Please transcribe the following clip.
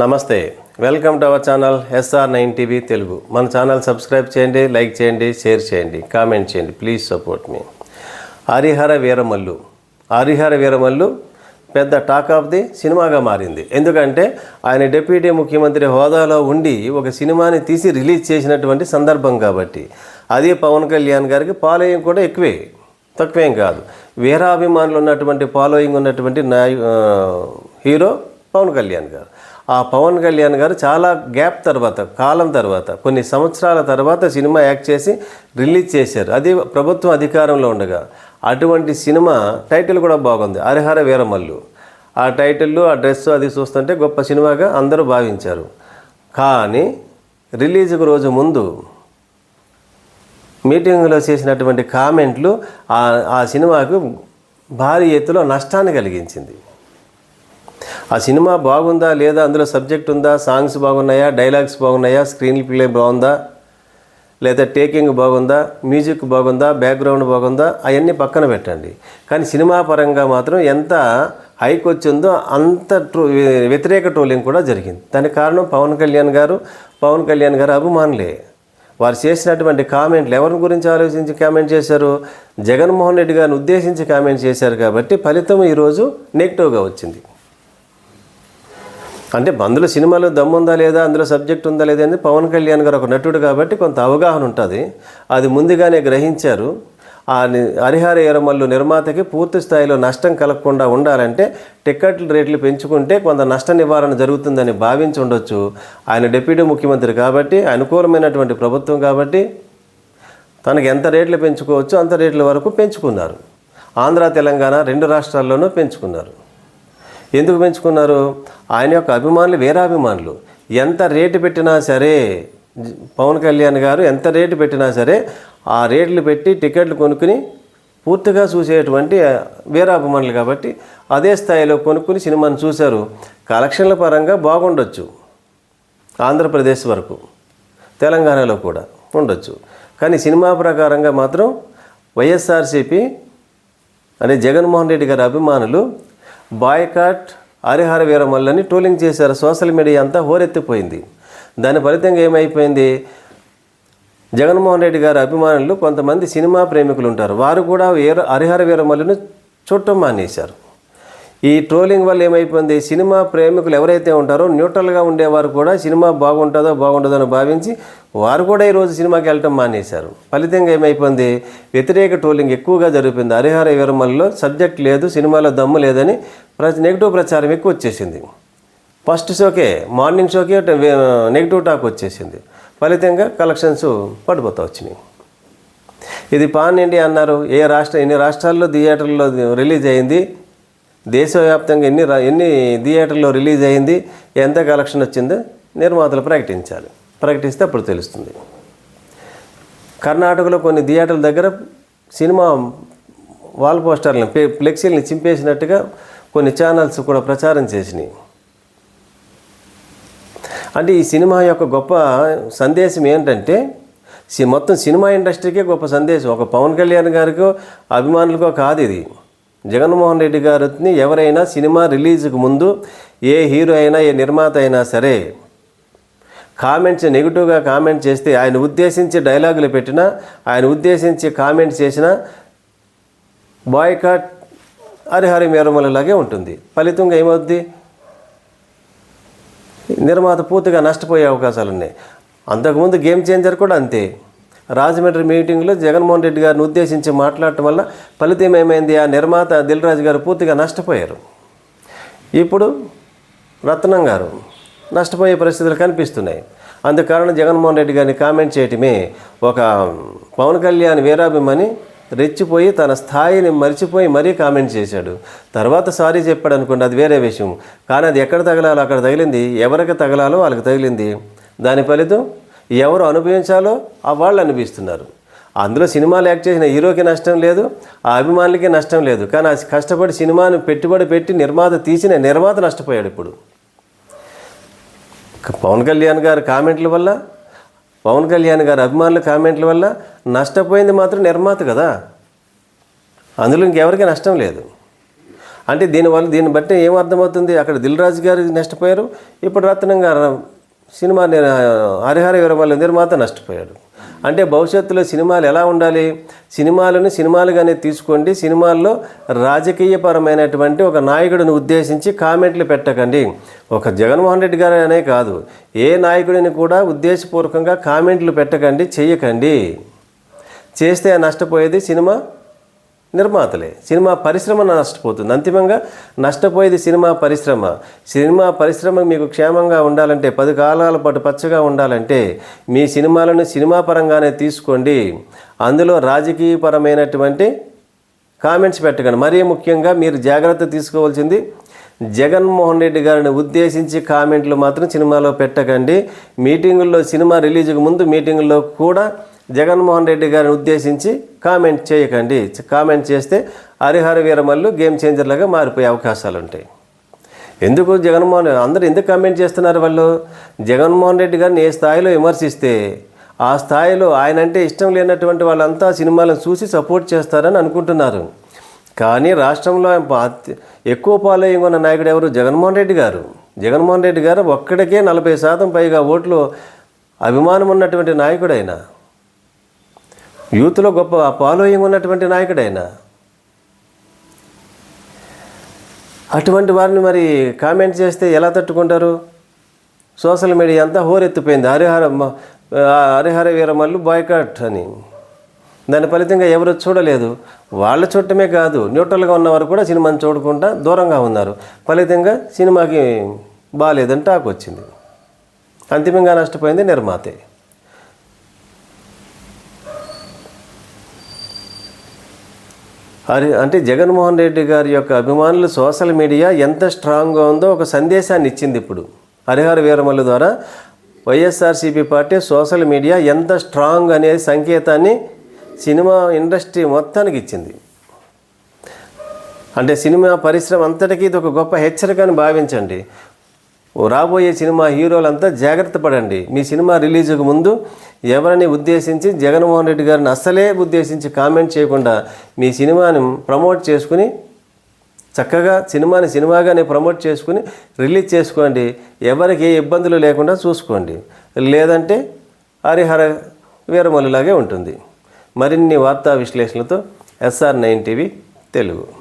నమస్తే welcome to our channel SR nine TV Telugu. మన channel subscribe చేయండి like చేయండి షేర్ చేయండి కామెంట్ చేయండి please support me. Harihara Veeramallu. Harihara Veeramallu పెద్ద టాక్ ఆఫ్ ది సినిమాగా మారింది. ఎందుకంటే ఆయన డిప్యూటీ ముఖ్యమంత్రి హోదాలో ఉండి ఒక సినిమాని తీసి రిలీజ్ చేసినటువంటి సందర్భం కాబట్టి అదే పవన్ కళ్యాణ్ గారికి పాలయం కూడా ఎక్కువే తక్కువేం కాదు. వీరాభిమానులు ఉన్నటువంటి ఫాలోయింగ్ ఉన్నటువంటి నాయ హీరో పవన్ కళ్యాణ్ గారు. ఆ పవన్ కళ్యాణ్ గారు చాలా గ్యాప్ తర్వాత కాలం తర్వాత కొన్ని సంవత్సరాల తర్వాత సినిమా యాక్ట్ చేసి రిలీజ్ చేశారు. అది ప్రభుత్వం అధికారంలో ఉండగా అటువంటి సినిమా టైటిల్ కూడా బాగుంది. హరిహర వీరమల్లు. ఆ టైటిల్ ఆ డ్రెస్ అది చూస్తుంటే గొప్ప సినిమాగా అందరూ భావించారు. కానీ రిలీజ్కు రోజు ముందు మీటింగ్లో చేసినటువంటి కామెంట్లు ఆ ఆ సినిమాకు భారీ ఎత్తులో నష్టాన్ని కలిగించింది. ఆ సినిమా బాగుందా లేదా అందులో సబ్జెక్ట్ ఉందా సాంగ్స్ బాగున్నాయా డైలాగ్స్ బాగున్నాయా స్క్రీన్ ప్లే బాగుందా లేదా టేకింగ్ బాగుందా మ్యూజిక్ బాగుందా బ్యాక్గ్రౌండ్ బాగుందా అవన్నీ పక్కన పెట్టండి. కానీ సినిమా పరంగా మాత్రం ఎంత హైక్ వచ్చిందో అంత ట్రో వ్యతిరేక ట్రోలింగ్ కూడా జరిగింది. దానికి కారణం పవన్ కళ్యాణ్ గారు పవన్ కళ్యాణ్ గారు అభిమానులే. వారు చేసినటువంటి కామెంట్లు ఎవరి గురించి ఆలోచించి కామెంట్ చేశారు? జగన్మోహన్ రెడ్డి గారిని ఉద్దేశించి కామెంట్ చేశారు కాబట్టి ఫలితం ఈరోజు నెగిటివ్గా వచ్చింది. అంటే అందులో సినిమాలో దమ్ముందా లేదా అందులో సబ్జెక్ట్ ఉందా లేదా అని పవన్ కళ్యాణ్ గారు ఒక నటుడు కాబట్టి కొంత అవగాహన ఉంటుంది. అది ముందుగానే గ్రహించారు. ఆ హరిహర ఎరమల్లు నిర్మాతకి పూర్తి స్థాయిలో నష్టం కలగకుండా ఉండాలంటే టికెట్ల రేట్లు పెంచుకుంటే కొంత నష్ట నివారణ జరుగుతుందని భావించి ఉండొచ్చు. ఆయన డిప్యూటీ ముఖ్యమంత్రి కాబట్టి అనుకూలమైనటువంటి ప్రభుత్వం కాబట్టి తనకి ఎంత రేట్లు పెంచుకోవచ్చో అంత రేట్ల వరకు పెంచుకున్నారు. ఆంధ్ర తెలంగాణ రెండు రాష్ట్రాల్లోనూ పెంచుకున్నారు. ఎందుకు పెంచుకున్నారు? ఆయన యొక్క అభిమానులు వీరాభిమానులు. ఎంత రేటు పెట్టినా సరే పవన్ కళ్యాణ్ గారు ఎంత రేటు పెట్టినా సరే ఆ రేట్లు పెట్టి టికెట్లు కొనుక్కుని పూర్తిగా చూసేటువంటి వీరాభిమానులు కాబట్టి అదే స్థాయిలో కొనుక్కుని సినిమాను చూశారు. కలెక్షన్ల పరంగా బాగుండొచ్చు. ఆంధ్రప్రదేశ్ వరకు తెలంగాణలో కూడా ఉండొచ్చు. కానీ సినిమా ప్రకారంగా మాత్రం వైఎస్ఆర్సీపీ అనే జగన్మోహన్ రెడ్డి గారి అభిమానులు బాయ్కాట్ హరిహర వీరమల్లని ట్రోలింగ్ చేశారు. సోషల్ మీడియా అంతా హోరెత్తిపోయింది. దాని ఫలితంగా ఏమైపోయింది? జగన్మోహన్ రెడ్డి గారి అభిమానులు కొంతమంది సినిమా ప్రేమికులు ఉంటారు వారు కూడా వీర హరిహర వీరమల్లిని చూడటం మానేశారు. ఈ ట్రోలింగ్ వల్ల ఏమైపోయింది? సినిమా ప్రేమికులు ఎవరైతే ఉంటారో న్యూట్రల్గా ఉండేవారు కూడా సినిమా బాగుంటుందో బాగుంటుందో అని భావించి వారు కూడా ఈరోజు సినిమాకి వెళ్ళటం మానేశారు. ఫలితంగా ఏమైపోయింది? వ్యతిరేక ట్రోలింగ్ ఎక్కువగా జరుగుతుంది హరిహర విరమల్లో సబ్జెక్ట్ లేదు సినిమాలో దమ్ము లేదని ప్రతి నెగిటివ్ ప్రచారం ఎక్కువ వచ్చేసింది. ఫస్ట్ షోకే మార్నింగ్ షోకే నెగిటివ్ టాక్ వచ్చేసింది. ఫలితంగా కలెక్షన్స్ పడిపోతా వచ్చినాయి. ఇది పాన్ ఇండియా అన్నారు. ఏ రాష్ట్ర ఎన్ని రాష్ట్రాల్లో థియేటర్లో రిలీజ్ అయింది? దేశవ్యాప్తంగా ఎన్ని ఎన్ని థియేటర్లో రిలీజ్ అయింది ఎంత కలెక్షన్ వచ్చిందో నిర్మాతలు ప్రకటించాలి. ప్రకటిస్తే అప్పుడు తెలుస్తుంది. కర్ణాటకలో కొన్ని థియేటర్ల దగ్గర సినిమా వాల్ పోస్టర్లను ఫ్లెక్సీలను ఫ్లెక్సీలని చింపేసినట్టుగా కొన్ని ఛానల్స్ కూడా ప్రచారం చేసినాయి. అంటే ఈ సినిమా యొక్క గొప్ప సందేశం ఏంటంటే మొత్తం సినిమా ఇండస్ట్రీకే గొప్ప సందేశం. ఒక పవన్ కళ్యాణ్ గారికో అభిమానులకో కాదు ఇది. జగన్మోహన్ రెడ్డి గారిని ఎవరైనా సినిమా రిలీజ్కి ముందు ఏ హీరో అయినా ఏ నిర్మాత అయినా సరే కామెంట్స్ నెగిటివ్గా కామెంట్ చేస్తే ఆయన ఉద్దేశించి డైలాగులు పెట్టినా ఆయన ఉద్దేశించి కామెంట్ చేసినా బాయ్కాట్ హరిహరి మేరమలలాగే ఉంటుంది. ఫలితంగా ఏమవుద్ది? నిర్మాత పూర్తిగా నష్టపోయే అవకాశాలు ఉన్నాయి అంతకుముందు గేమ్ చేంజర్ కూడా అంతే. రాజమండ్రి మీటింగ్లో జగన్మోహన్ రెడ్డి గారిని ఉద్దేశించి మాట్లాడటం వల్ల ఫలితం ఏమైంది? ఆ నిర్మాత దిల్ రాజు గారు పూర్తిగా నష్టపోయారు. ఇప్పుడు రత్నం గారు నష్టపోయే పరిస్థితులు కనిపిస్తున్నాయి. అందుకారణం జగన్మోహన్ రెడ్డి గారిని కామెంట్ చేయటమే. ఒక పవన్ కళ్యాణ్ వీరాభిమాని రెచ్చిపోయి తన స్థాయిని మర్చిపోయి మరీ కామెంట్ చేశాడు. తర్వాత సారీ చెప్పాడు అనుకోండి అది వేరే విషయం. కానీ అది ఎక్కడ తగలాలో అక్కడ తగిలింది? ఎవరికి తగలాలో వాళ్ళకి తగిలింది? దాని ఫలితం ఎవరు అనుభవించాలో ఆ వాళ్ళు అనిపిస్తున్నారు అందులో సినిమాలు యాక్ట్ చేసిన హీరోకి నష్టం లేదు ఆ అభిమానులకి నష్టం లేదు. కానీ ఆ కష్టపడి సినిమాను పెట్టుబడి పెట్టి నిర్మాత తీసిన నిర్మాత నష్టపోయాడు ఇప్పుడు. పవన్ కళ్యాణ్ గారి కామెంట్ల వల్ల పవన్ కళ్యాణ్ గారి అభిమానుల కామెంట్ల వల్ల నష్టపోయింది మాత్రం నిర్మాత కదా. అందులో ఇంకెవరికి నష్టం లేదు. అంటే దీనివల్ల దీన్ని బట్టి ఏం అర్థమవుతుంది? అక్కడ దిల్ రాజు గారు నష్టపోయారు ఇప్పుడు రత్నం గారు సినిమా నేను హరిహర వీరమల్లి నిర్మాత నష్టపోయాడు. అంటే భవిష్యత్తులో సినిమాలు ఎలా ఉండాలి? సినిమాలను సినిమాలుగానే తీసుకోండి. సినిమాల్లో రాజకీయపరమైనటువంటి ఒక నాయకుడిని ఉద్దేశించి కామెంట్లు పెట్టకండి. ఒక జగన్మోహన్ రెడ్డి గారు అనే కాదు ఏ నాయకుడిని కూడా ఉద్దేశపూర్వకంగా కామెంట్లు పెట్టకండి చేయకండి చేస్తే నష్టపోయేది సినిమా నిర్మాతలే. సినిమా పరిశ్రమ నష్టపోతుంది. అంతిమంగా నష్టపోయేది సినిమా పరిశ్రమ. సినిమా పరిశ్రమ మీకు క్షేమంగా ఉండాలంటే పది కాలాల పాటు పచ్చగా ఉండాలంటే మీ సినిమాలను సినిమా పరంగానే తీసుకోండి. అందులో రాజకీయపరమైనటువంటి కామెంట్స్ పెట్టకండి. మరీ ముఖ్యంగా మీరు జాగ్రత్త తీసుకోవాల్సింది జగన్మోహన్ రెడ్డి గారిని ఉద్దేశించి కామెంట్లు మాత్రం సినిమాలో పెట్టకండి. మీటింగుల్లో సినిమా రిలీజ్కి ముందు మీటింగుల్లో కూడా జగన్మోహన్ రెడ్డి గారిని ఉద్దేశించి కామెంట్ చేయకండి. కామెంట్ చేస్తే హరిహర వీరమల్లు గేమ్ చేంజర్లుగా మారిపోయే అవకాశాలు ఉంటాయి. ఎందుకు జగన్మోహన్ అందరూ ఎందుకు కామెంట్ చేస్తున్నారు వాళ్ళు? జగన్మోహన్ రెడ్డి గారిని ఏ స్థాయిలో విమర్శిస్తే ఆ స్థాయిలో ఆయన అంటే ఇష్టం లేనటువంటి వాళ్ళంతా సినిమాలను చూసి సపోర్ట్ చేస్తారని అనుకుంటున్నారు. కానీ రాష్ట్రంలో ఎక్కువ ఫాలోయింగ్ ఉన్న నాయకుడు ఎవరు? జగన్మోహన్ రెడ్డి గారు. జగన్మోహన్ రెడ్డి గారు ఒక్కడికే నలభై శాతం పైగా ఓట్లు అభిమానం ఉన్నటువంటి నాయకుడు ఆయన. యూత్లో గొప్ప ఫాలోయింగ్ ఉన్నటువంటి నాయకుడు ఆయన అటువంటి వారిని మరి కామెంట్ చేస్తే ఎలా తట్టుకుంటారు? సోషల్ మీడియా అంతా హోరెత్తిపోయింది. హరిహర ఆ హరిహర వీరమల్లు బాయ్కాట్ అని. దాని ఫలితంగా ఎవరు చూడలేదు. వాళ్ళ చూడటమే కాదు న్యూట్రల్గా ఉన్నవారు కూడా సినిమాని చూడకుండా దూరంగా ఉన్నారు. ఫలితంగా సినిమాకి బాగాలేదని టాక్ వచ్చింది. అంతిమంగా నష్టపోయింది నిర్మాతే. హరి అంటే జగన్మోహన్ రెడ్డి గారి యొక్క అభిమానులు సోషల్ మీడియా ఎంత స్ట్రాంగ్గా ఉందో ఒక సందేశాన్ని ఇచ్చింది ఇప్పుడు. హరిహర వీరమల్లు ద్వారా వైఎస్ఆర్సీపీ పార్టీ సోషల్ మీడియా ఎంత స్ట్రాంగ్ అనే సంకేతాన్ని సినిమా ఇండస్ట్రీ మొత్తానికి ఇచ్చింది. అంటే సినిమా పరిశ్రమ అంతటికీ ఇది ఒక గొప్ప హెచ్చరికని భావించండి. రాబోయే సినిమా హీరోలంతా జాగ్రత్త పడండి. మీ సినిమా రిలీజ్కు ముందు ఎవరిని ఉద్దేశించి జగన్మోహన్ రెడ్డి గారిని అస్సలే ఉద్దేశించి కామెంట్ చేయకుండా మీ సినిమాని ప్రమోట్ చేసుకుని చక్కగా సినిమాని సినిమాగానే ప్రమోట్ చేసుకుని రిలీజ్ చేసుకోండి. ఎవరికి ఏ ఇబ్బందులు లేకుండా చూసుకోండి. లేదంటే హరిహర వీరమలులాగే ఉంటుంది. మరిన్ని వార్తా విశ్లేషణలతో ఎస్ఆర్ నైన్ టీవీ తెలుగు.